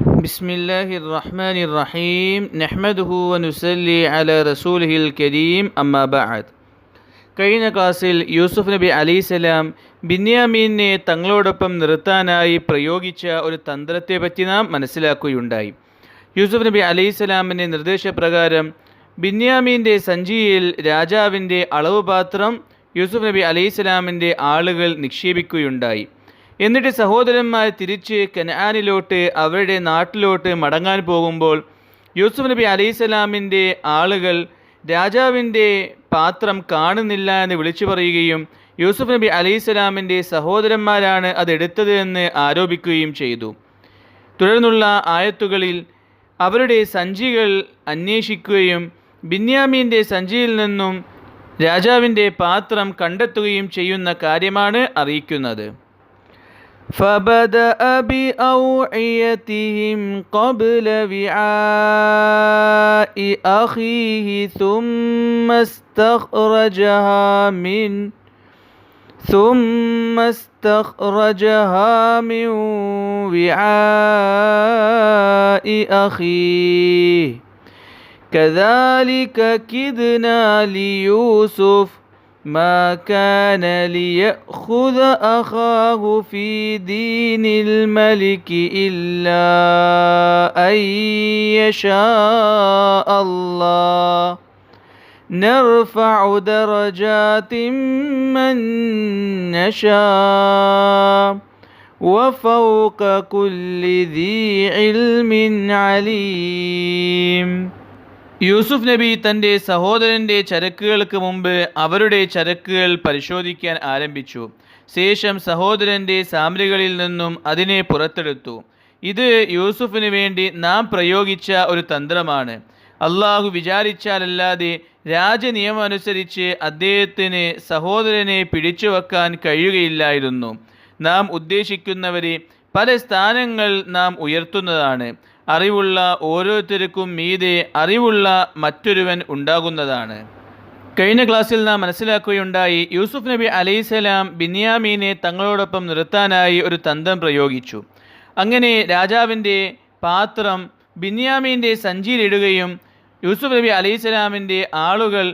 بسم الله الرحمن الرحيم نحمده ونسلي على رسوله الكريم أما بعد കഴിഞ്ഞ ക്ലാസ്സിൽ യൂസുഫ് നബി അലിസ്ലാം ബിന്യാമീനെ തങ്ങളോടൊപ്പം നിർത്താനായി പ്രയോഗിച്ച ഒരു തന്ത്രത്തെപ്പറ്റി നാം മനസ്സിലാക്കുകയുണ്ടായി യൂസുഫ് നബി അലിസ്ലാമിൻ്റെ നിർദ്ദേശപ്രകാരം ബിന്യാമീൻ്റെ സഞ്ചിയിൽ രാജാവിൻ്റെ അളവ് പാത്രം യൂസുഫ് നബി അലിസ്ലാമിൻ്റെ ആളുകൾ നിക്ഷേപിക്കുകയുണ്ടായി എന്നിട്ട് സഹോദരന്മാർ തിരിച്ച് കനാനിലോട്ട് അവരുടെ നാട്ടിലോട്ട് മടങ്ങാൻ പോകുമ്പോൾ യൂസുഫ് നബി അലൈസലാമിന്റെ ആളുകൾ രാജാവിന്റെ പാത്രം കാണുന്നില്ല എന്ന് വിളിച്ചു പറയുകയും യൂസുഫ് നബി അലൈസലാമിന്റെ സഹോദരന്മാരാണ് അതെടുത്തത് എന്ന് ആരോപിക്കുകയും ചെയ്തു. തുടർന്നുള്ള ആയത്തുകളിൽ അവരുടെ സഞ്ചികൾ അന്വേഷിക്കുകയും ബിന്യാമീന്റെ സഞ്ചിയിൽ നിന്നും രാജാവിന്റെ പാത്രം കണ്ടെത്തുകയും ചെയ്യുന്ന കാര്യമാണ് അറിയിക്കുന്നത്. فبدأ بأوعيتهم قبل وعاء أخيه ثم استخرجها من ثم استخرجها من وعاء أخيه. كذلك كدنا ليوسف ما كان ليأخذ أخاه في دين الملك إلا أن يشاء الله. نرفع درجات من نشاء وفوق كل ذي علم عليم. യൂസുഫ് നബി തന്റെ സഹോദരന്റെ ചരക്കുകൾക്ക് മുമ്പ് അവരുടെ ചരക്കുകൾ പരിശോധിക്കാൻ ആരംഭിച്ചു. ശേഷം സഹോദരന്റെ സാമ്രികളിൽ നിന്നും അതിനെ പുറത്തെടുത്തു. ഇത് യൂസുഫിന് വേണ്ടി നാം പ്രയോഗിച്ച ഒരു തന്ത്രമാണ്. അള്ളാഹു വിചാരിച്ചാലല്ലാതെ രാജനിയമം അനുസരിച്ച് അദ്ദേഹത്തിന് സഹോദരനെ പിടിച്ചു വെക്കാൻ കഴിയുകയില്ലായിരുന്നു. നാം ഉദ്ദേശിക്കുന്നവരെ പല സ്ഥാനങ്ങൾ നാം ഉയർത്തുന്നതാണ്. അറിവുള്ള ഓരോരുത്തർക്കും മീതെ അറിവുള്ള മറ്റൊരുവൻ ഉണ്ടാകുന്നതാണ്. കഴിഞ്ഞ ക്ലാസ്സിൽ നാം മനസ്സിലാക്കുകയുണ്ടായി യൂസുഫ് നബി അലൈസലാം ബിന്യാമീനെ തങ്ങളോടൊപ്പം നിർത്താനായി ഒരു തന്ത്രം പ്രയോഗിച്ചു. അങ്ങനെ രാജാവിന്റെ പാത്രം ബിന്യാമീന്റെ സഞ്ചിയിലിടുകയും യൂസുഫ് നബി അലൈസലാമിന്റെ ആളുകൾ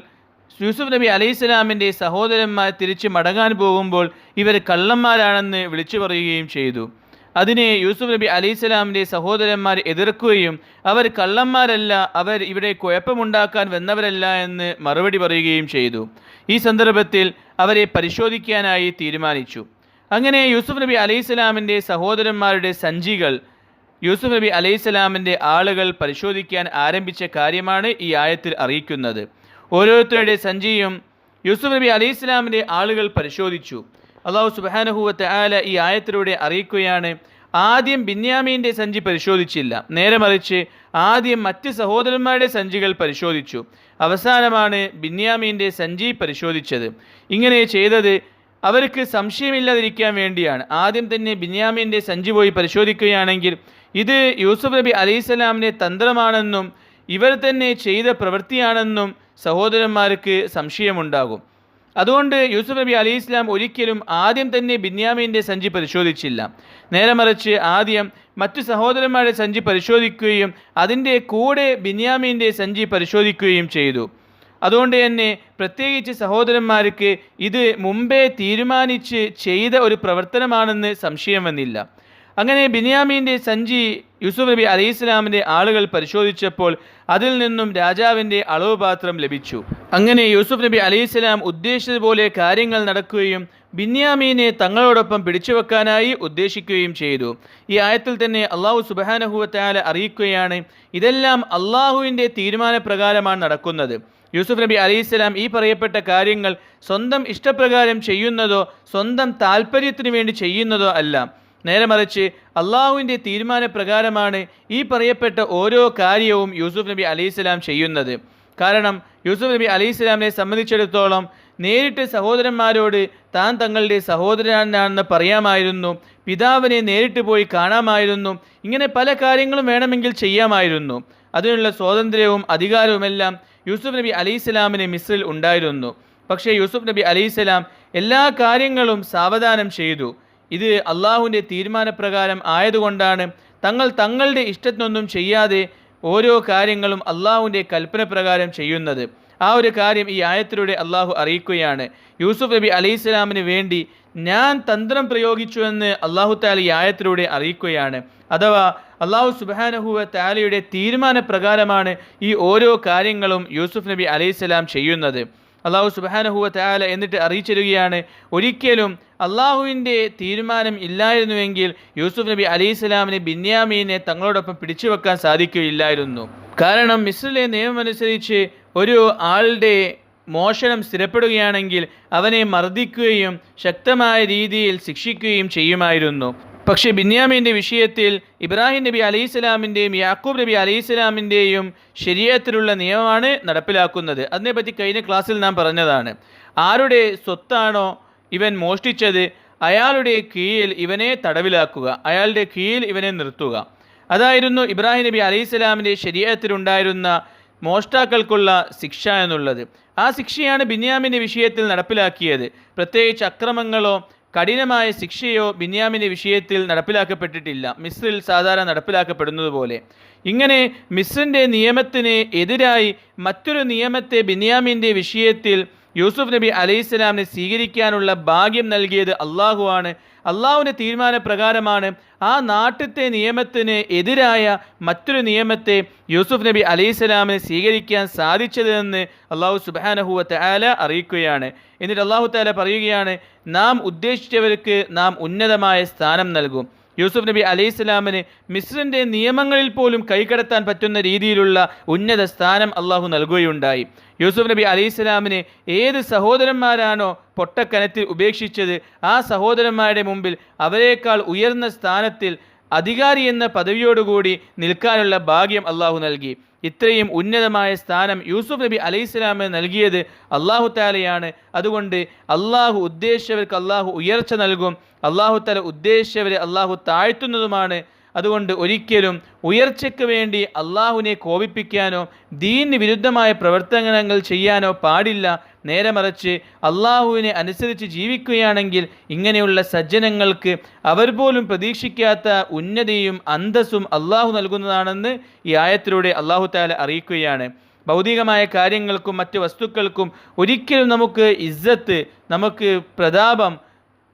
യൂസുഫ് നബി അലൈഹിസ്സലാമിന്റെ സഹോദരന്മാർ തിരിച്ച് മടങ്ങാൻ പോകുമ്പോൾ ഇവർ കള്ളന്മാരാണെന്ന് വിളിച്ചു പറയുകയും ചെയ്തു. അതിനെ യൂസുഫ് നബി അലൈഹിസ്സലാമിന്റെ സഹോദരന്മാർ എതിർക്കുകയും അവർ കള്ളന്മാരല്ല അവർ ഇവിടെ കുഴപ്പമുണ്ടാക്കാൻ വന്നവരല്ല എന്ന് മറുപടി പറയുകയും ചെയ്തു. ഈ സന്ദർഭത്തിൽ അവരെ പരിശോധിക്കാനായി തീരുമാനിച്ചു. അങ്ങനെ യൂസുഫ് നബി അലൈഹിസ്സലാമിന്റെ സഹോദരന്മാരുടെ സഞ്ചികൾ യൂസുഫ് നബി അലൈഹിസ്സലാമിന്റെ ആളുകൾ പരിശോധിക്കാൻ ആരംഭിച്ച കാര്യമാണ് ഈ ആയത്തിൽ അറിയിക്കുന്നത്. ഓരോരുത്തരുടെ സഞ്ചിയും യൂസുഫ് നബി അലൈഹിസ്സലാമിന്റെ ആളുകൾ പരിശോധിച്ചു. അള്ളാഹു സുബാനഹുവത്തെ ആല ഈ ആയത്തിലൂടെ അറിയിക്കുകയാണ് ആദ്യം ബിന്യാമീന്റെ സഞ്ചി പരിശോധിച്ചില്ല. നേരെ മറിച്ച് ആദ്യം മറ്റ് സഹോദരന്മാരുടെ സഞ്ചികൾ പരിശോധിച്ചു. അവസാനമാണ് ബിന്യാമീന്റെ സഞ്ചി പരിശോധിച്ചത്. ഇങ്ങനെ ചെയ്തത് അവർക്ക് സംശയമില്ലാതിരിക്കാൻ വേണ്ടിയാണ്. ആദ്യം തന്നെ ബിന്യാമീന്റെ സഞ്ചി പോയി പരിശോധിക്കുകയാണെങ്കിൽ ഇത് യൂസുഫ് നബി അലൈഹിസ്സലാമിന്റെ തന്ത്രമാണെന്നും ഇവർ തന്നെ ചെയ്ത പ്രവൃത്തിയാണെന്നും സഹോദരന്മാർക്ക് സംശയമുണ്ടാകും. അതുകൊണ്ട് യൂസുഫ് നബി അലി ഇസ്ലാം ഒരിക്കലും ആദ്യം തന്നെ ബിന്യാമീന്റെ സഞ്ചി പരിശോധിച്ചില്ല. നേരെ മറിച്ച് ആദ്യം മറ്റു സഹോദരന്മാരുടെ സഞ്ചി പരിശോധിക്കുകയും അതിന്റെ കൂടെ ബിന്യാമീന്റെ സഞ്ചി പരിശോധിക്കുകയും ചെയ്തു. അതുകൊണ്ട് തന്നെ പ്രത്യേകിച്ച് സഹോദരന്മാർക്ക് ഇത് മുമ്പേ തീരുമാനിച്ച് ചെയ്ത ഒരു പ്രവർത്തനമാണെന്ന് സംശയം വന്നില്ല. അങ്ങനെ ബിനിയാമീന്റെ സഞ്ചി യൂസുഫ് നബി അലൈഹി ഇസ്ലാമിന്റെ ആളുകൾ പരിശോധിച്ചപ്പോൾ അതിൽ നിന്നും രാജാവിന്റെ അളവ് പാത്രം ലഭിച്ചു. അങ്ങനെ യൂസുഫ് നബി അലൈഹി ഇസ്ലാം ഉദ്ദേശിച്ചതുപോലെ കാര്യങ്ങൾ നടക്കുകയും ബിന്യാമീനെ തങ്ങളോടൊപ്പം പിടിച്ചു വെക്കാനായി ഉദ്ദേശിക്കുകയും ചെയ്തു. ഈ ആയത്തിൽ തന്നെ അള്ളാഹു സുബാനഹുവത്താല അറിയിക്കുകയാണ് ഇതെല്ലാം അള്ളാഹുവിന്റെ തീരുമാനപ്രകാരമാണ് നടക്കുന്നത്. യൂസുഫ് നബി അലൈഹി ഇസ്ലാം ഈ പറയപ്പെട്ട കാര്യങ്ങൾ സ്വന്തം ഇഷ്ടപ്രകാരം ചെയ്യുന്നതോ സ്വന്തം താല്പര്യത്തിന് വേണ്ടി ചെയ്യുന്നതോ അല്ല. നേരെ മറിച്ച് അള്ളാഹുവിന്റെ തീരുമാനപ്രകാരമാണ് ഈ പറയപ്പെട്ട ഓരോ കാര്യവും യൂസുഫ് നബി അലൈഹി സ്വലാം ചെയ്യുന്നത്. കാരണം യൂസുഫ് നബി അലൈഹി സ്വലാമിനെ സംബന്ധിച്ചിടത്തോളം നേരിട്ട് സഹോദരന്മാരോട് താൻ തങ്ങളുടെ സഹോദരനാണെന്ന് പറയാമായിരുന്നു പിതാവിനെ നേരിട്ട് പോയി കാണാമായിരുന്നു ഇങ്ങനെ പല കാര്യങ്ങളും വേണമെങ്കിൽ ചെയ്യാമായിരുന്നു. അതിനുള്ള സ്വാതന്ത്ര്യവും അധികാരവുമെല്ലാം യൂസുഫ് നബി അലൈഹി സ്വലാമിന് മിസ്രിൽ ഉണ്ടായിരുന്നു. പക്ഷേ യൂസുഫ് നബി അലൈഹി സ്വലാം എല്ലാ കാര്യങ്ങളും സാവധാനം ചെയ്തു. ഇത് അള്ളാഹുവിന്റെ തീരുമാനപ്രകാരം ആയതുകൊണ്ടാണ് തങ്ങൾ തങ്ങളുടെ ഇഷ്ടത്തിനൊന്നും ചെയ്യാതെ ഓരോ കാര്യങ്ങളും അള്ളാഹുവിന്റെ കൽപ്പന പ്രകാരം ചെയ്യുന്നത്. ആ ഒരു കാര്യം ഈ ആയത്തിലൂടെ അള്ളാഹു അറിയിക്കുകയാണ്. യൂസുഫ് നബി അലൈഹി സ്വലാമിന് വേണ്ടി ഞാൻ തന്ത്രം പ്രയോഗിച്ചു എന്ന് അള്ളാഹു താല ഈ ആയത്തിലൂടെ അറിയിക്കുകയാണ്. അഥവാ അള്ളാഹു സുബാനഹുവ താലയുടെ തീരുമാനപ്രകാരമാണ് ഈ ഓരോ കാര്യങ്ങളും യൂസുഫ് നബി അലൈഹി സ്വലാം ചെയ്യുന്നത്. അള്ളാഹു സുബാനഹുവ താല എന്നിട്ട് അറിയിച്ചിരുകയാണ്. ഒരിക്കലും അള്ളാഹുവിന്റെ തീരുമാനം ഇല്ലായിരുന്നുവെങ്കിൽ യൂസുഫ് നബി അലി ഇസ്ലാമിന് ബിന്യാമീനെ തങ്ങളോടൊപ്പം പിടിച്ചു വെക്കാൻ സാധിക്കുകയില്ലായിരുന്നു. കാരണം മിസ്രിലെ നിയമമനുസരിച്ച് ഒരു ആളുടെ മോഷണം സ്ഥിരപ്പെടുകയാണെങ്കിൽ അവനെ മർദ്ദിക്കുകയും ശക്തമായ രീതിയിൽ ശിക്ഷിക്കുകയും ചെയ്യുമായിരുന്നു. പക്ഷേ ബിന്യാമിന്റെ വിഷയത്തിൽ ഇബ്രാഹിം നബി അലൈഹി സ്വലാമിന്റെയും യാക്കൂബ് നബി അലൈഹി സ്വലാമിന്റെയും ശരീരത്തിലുള്ള നിയമമാണ് നടപ്പിലാക്കുന്നത്. അതിനെപ്പറ്റി കഴിഞ്ഞ ക്ലാസ്സിൽ നാം പറഞ്ഞതാണ്. ആരുടെ സ്വത്താണോ ഇവൻ മോഷ്ടിച്ചത് അയാളുടെ കീഴിൽ ഇവനെ തടവിലാക്കുക അയാളുടെ കീഴിൽ ഇവനെ നിർത്തുക. അതായിരുന്നു ഇബ്രാഹിം നബി അലൈഹി സ്വലാമിന്റെ ശരീരത്തിലുണ്ടായിരുന്ന മോഷ്ടാക്കൾക്കുള്ള ശിക്ഷ എന്നുള്ളത്. ആ ശിക്ഷയാണ് ബിന്യാമിന്റെ വിഷയത്തിൽ നടപ്പിലാക്കിയത്. പ്രത്യേകിച്ച് അക്രമങ്ങളോ കഠിനമായ ശിക്ഷയോ ബിന്യാമിന്റെ വിഷയത്തിൽ നടപ്പിലാക്കപ്പെട്ടിട്ടില്ല. മിസ്രിൽ സാധാരണ നടപ്പിലാക്കപ്പെടുന്നത് പോലെ. ഇങ്ങനെ മിസ്രിന്റെ നിയമത്തിന് എതിരായി മറ്റൊരു നിയമത്തെ ബിന്യാമിന്റെ വിഷയത്തിൽ യൂസുഫ് നബി അലൈഹിസ്സലാമിനെ സ്വീകരിക്കാനുള്ള ഭാഗ്യം നൽകിയത് അള്ളാഹുവാണ് അള്ളാഹുവിന്റെ തീരുമാനപ്രകാരമാണ് ആ നാട്ടിലത്തെ നിയമത്തിന് എതിരായ മറ്റൊരു നിയമത്തെ യൂസുഫ് നബി അലൈഹിസ്സലാമിന് സ്വീകരിക്കാൻ സാധിച്ചതെന്ന് അള്ളാഹു സുബാനഹുവത്ത് ആല അറിയിക്കുകയാണ്. എന്നിട്ട് അള്ളാഹു താല പറയുകയാണ് നാം ഉദ്ദേശിച്ചവർക്ക് നാം ഉന്നതമായ സ്ഥാനം നൽകും. യൂസുഫ് നബി അലൈഹി സ്വലാമിന് നിയമങ്ങളിൽ പോലും കൈകടത്താൻ പറ്റുന്ന രീതിയിലുള്ള ഉന്നത സ്ഥാനം അള്ളാഹു നൽകുകയുണ്ടായി. യൂസുഫ് നബി അലൈഹി സ്വലാമിനെ ഏത് സഹോദരന്മാരാണോ പൊട്ടക്കനത്തിൽ ഉപേക്ഷിച്ചത് ആ സഹോദരന്മാരുടെ മുമ്പിൽ അവരെക്കാൾ ഉയർന്ന സ്ഥാനത്തിൽ അധികാരി എന്ന പദവിയോടുകൂടി നിൽക്കാനുള്ള ഭാഗ്യം അള്ളാഹു നൽകി. ഇത്രയും ഉന്നതമായ സ്ഥാനം യൂസുഫ് നബി അലൈഹി സ്വലാമിന് നൽകിയത് അള്ളാഹു താലയാണ് അതുകൊണ്ട് അള്ളാഹു ഉദ്ദേശിച്ചവർക്ക് അള്ളാഹു ഉയർച്ച നൽകും. അള്ളാഹു താല ഉദ്ദേശിച്ചവരെ അള്ളാഹു താഴ്ത്തുന്നതുമാണ്. അതുകൊണ്ട് ഒരിക്കലും ഉയർച്ചയ്ക്ക് വേണ്ടി അള്ളാഹുവിനെ കോപിപ്പിക്കാനോ ദീനിന് വിരുദ്ധമായ പ്രവർത്തനങ്ങൾ ചെയ്യാനോ പാടില്ല. നേരെ മറിച്ച് അള്ളാഹുവിനെ അനുസരിച്ച് ജീവിക്കുകയാണെങ്കിൽ ഇങ്ങനെയുള്ള സജ്ജനങ്ങൾക്ക് അവർ പോലും പ്രതീക്ഷിക്കാത്ത ഉന്നതിയും അന്തസ്സും അള്ളാഹു നൽകുന്നതാണെന്ന് ഈ ആയത്തിലൂടെ അള്ളാഹു താല അറിയിക്കുകയാണ്. ഭൗതികമായ കാര്യങ്ങൾക്കും മറ്റ് വസ്തുക്കൾക്കും ഒരിക്കലും നമുക്ക് ഇസ്സത്ത് നമുക്ക് പ്രതാപം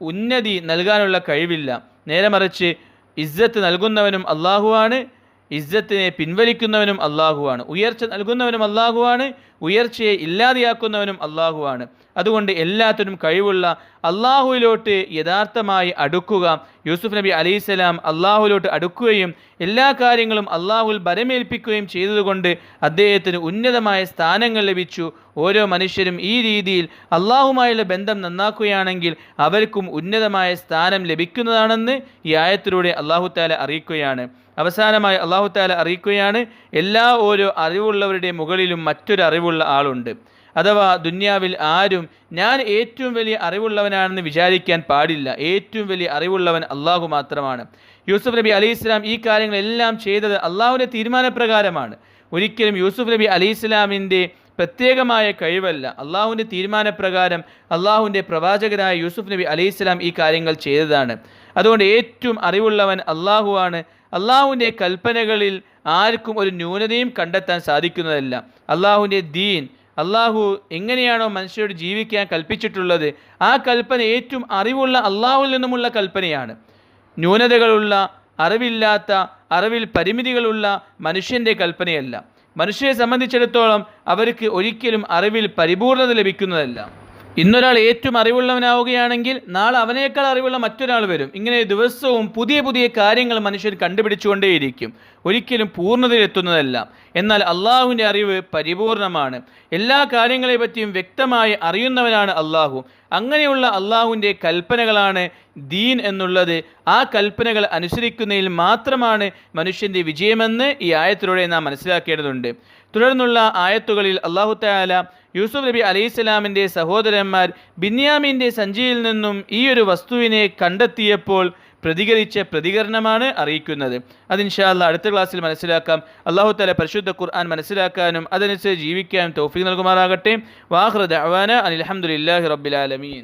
ഉന്നതി നൽകാനുള്ള കഴിവില്ല. നേരെ മറിച്ച് ഇസ്സത്ത് നൽകുന്നവനും അള്ളാഹുവാണ്. ഇസ്സത്തിനെ പിൻവലിക്കുന്നവനും അള്ളാഹുവാണ് ഉയർച്ച നൽകുന്നവനും അള്ളാഹുവാണ് ഉയർച്ചയെ ഇല്ലാതെയാക്കുന്നവനും അള്ളാഹുവാണ് അതുകൊണ്ട് എല്ലാത്തിനും കഴിവുള്ള അള്ളാഹുവിലോട്ട് യഥാർത്ഥമായി അടുക്കുക. യൂസുഫ് നബി അലൈഹിസ്സലാം അള്ളാഹുവിലോട്ട് അടുക്കുകയും എല്ലാ കാര്യങ്ങളും അള്ളാഹുൽ ബരമേൽപ്പിക്കുകയും ചെയ്തതുകൊണ്ട് അദ്ദേഹത്തിന് ഉന്നതമായ സ്ഥാനങ്ങൾ ലഭിച്ചു. ഓരോ മനുഷ്യരും ഈ രീതിയിൽ അള്ളാഹുമായുള്ള ബന്ധം നന്നാക്കുകയാണെങ്കിൽ അവർക്കും ഉന്നതമായ സ്ഥാനം ലഭിക്കുന്നതാണെന്ന് ഈ ആയത്തിലൂടെ അള്ളാഹു താല അറിയിക്കുകയാണ്. അവസാനമായി അള്ളാഹു താല അറിയിക്കുകയാണ് എല്ലാ ഓരോ അറിവുള്ളവരുടെ മുകളിലും മറ്റൊരു അറിവുള്ള ആളുണ്ട്. അഥവാ ദുന്യാവിൽ ആരും ഞാൻ ഏറ്റവും വലിയ അറിവുള്ളവനാണെന്ന് വിചാരിക്കാൻ പാടില്ല. ഏറ്റവും വലിയ അറിവുള്ളവൻ അള്ളാഹു മാത്രമാണ്. യൂസുഫ് നബി അലി ഇസ്ലാം ഈ കാര്യങ്ങളെല്ലാം ചെയ്തത് അള്ളാഹുവിന്റെ തീരുമാനപ്രകാരമാണ്. ഒരിക്കലും യൂസുഫ് നബി അലി ഇസ്ലാമിന്റെ പ്രത്യേകമായ കഴിവല്ല. അള്ളാഹുവിന്റെ തീരുമാനപ്രകാരം അള്ളാഹുവിന്റെ പ്രവാചകനായ യൂസുഫ് നബി അലി ഇസ്ലാം ഈ കാര്യങ്ങൾ ചെയ്തതാണ്. അതുകൊണ്ട് ഏറ്റവും അറിവുള്ളവൻ അള്ളാഹുവാണ്. അള്ളാഹുവിന്റെ കൽപ്പനകളിൽ ആർക്കും ഒരു ന്യൂനതയും കണ്ടെത്താൻ സാധിക്കുന്നതല്ല. അള്ളാഹുവിന്റെ ദീൻ അള്ളാഹു എങ്ങനെയാണോ മനുഷ്യരോട് ജീവിക്കാൻ കൽപ്പിച്ചിട്ടുള്ളത് ആ കൽപ്പന ഏറ്റവും അറിവുള്ള അള്ളാഹുവിൽ നിന്നുമുള്ള കൽപ്പനയാണ്. ന്യൂനതകളുള്ള അറിവില്ലാത്ത അറിവിൽ പരിമിതികളുള്ള മനുഷ്യന്റെ കൽപ്പനയല്ല. മനുഷ്യരെ സംബന്ധിച്ചിടത്തോളം അവർക്ക് ഒരിക്കലും അറിവിൽ പരിപൂർണത ലഭിക്കുന്നതല്ല. ഇന്നൊരാൾ ഏറ്റവും അറിവുള്ളവനാവുകയാണെങ്കിൽ നാളെ അവനേക്കാൾ അറിവുള്ള മറ്റൊരാൾ വരും. ഇങ്ങനെ ദിവസവും പുതിയ പുതിയ കാര്യങ്ങൾ മനുഷ്യർ കണ്ടുപിടിച്ചുകൊണ്ടേയിരിക്കും. ഒരിക്കലും പൂർണതയിലെത്തുന്നതല്ല. എന്നാൽ അള്ളാഹുവിന്റെ അറിവ് പരിപൂർണമാണ്. എല്ലാ കാര്യങ്ങളെ പറ്റിയും വ്യക്തമായി അറിയുന്നവനാണ് അള്ളാഹു. അങ്ങനെയുള്ള അള്ളാഹുവിന്റെ കൽപ്പനകളാണ് ദീൻ എന്നുള്ളത്. ആ കൽപ്പനകൾ അനുസരിക്കുന്നതിൽ മാത്രമാണ് മനുഷ്യന്റെ വിജയമെന്ന് ഈ ആയത്തിലൂടെ നാം മനസ്സിലാക്കേണ്ടതുണ്ട്. തുടർന്നുള്ള ആയത്തുകളിൽ അള്ളാഹു താല യൂസുഫ് നബി അലൈഹിസ്സലാമിന്റെ സഹോദരന്മാർ ബിന്യാമിന്റെ സഞ്ചിയിൽ നിന്നും ഈ ഒരു വസ്തുവിനെ കണ്ടെത്തിയപ്പോൾ പ്രതികരിച്ച പ്രതികരണമാണ് അറിയിക്കുന്നത്. അതിൻഷാല്ല അടുത്ത ക്ലാസ്സിൽ മനസ്സിലാക്കാം. അള്ളാഹു തല പരിശുദ്ധ ഖുർആൻ മനസ്സിലാക്കാനും അതനുസരിച്ച് ജീവിക്കാനും തൗഫീഖ് നൽകുമാറാകട്ടെ. വാഹൃദ് അവാന അനിൽഹമുല്ലാഹി റബ്ബിലാലമീൻ